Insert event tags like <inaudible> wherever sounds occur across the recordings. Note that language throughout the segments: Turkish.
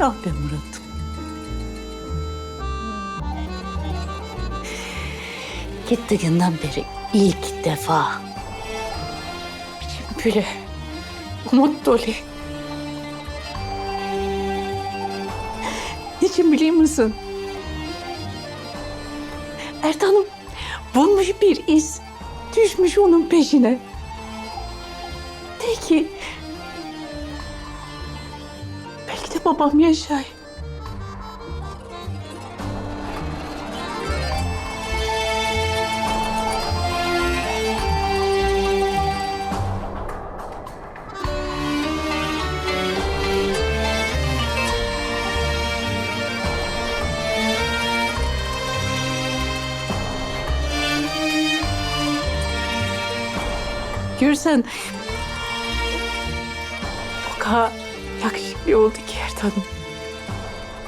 Ah be Murat'ım. Gittiğinden beri ilk defa bir böyle umut dolu. Niçin biliyor musun? Ertan'ım bulmuş bir iz. Düşmüş onun peşine. De ki... Belki de babam yaşay. Görsen o yakışıklı oldu ki Ertan'ım.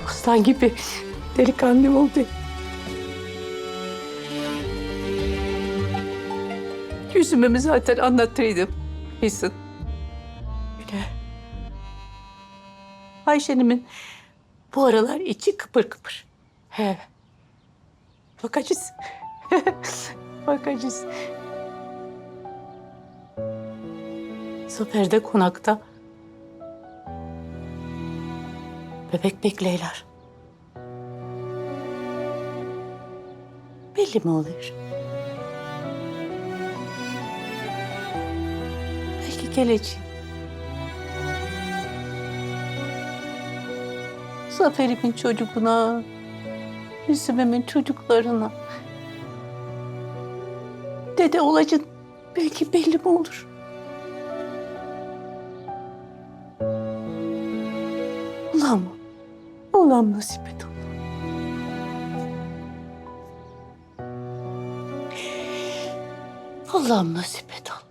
Aslan gibi delikanlı oldu. Yüzümü zaten anlattıydım. Bilsin. Öyle. Ayşen'imin bu aralar içi kıpır kıpır. He. Bakacağız. <laughs> Bakacağız. Zafer'de konakta bebek bekleyler. Belli mi oluyor? Belki geleceğim. Zafer'imin çocuğuna, Müslümemin çocuklarına. Dede olacak belki belli mi olur? Allah'ım, Allah'ım nasip et Allah'ım. Allah'ım nasip et Allah.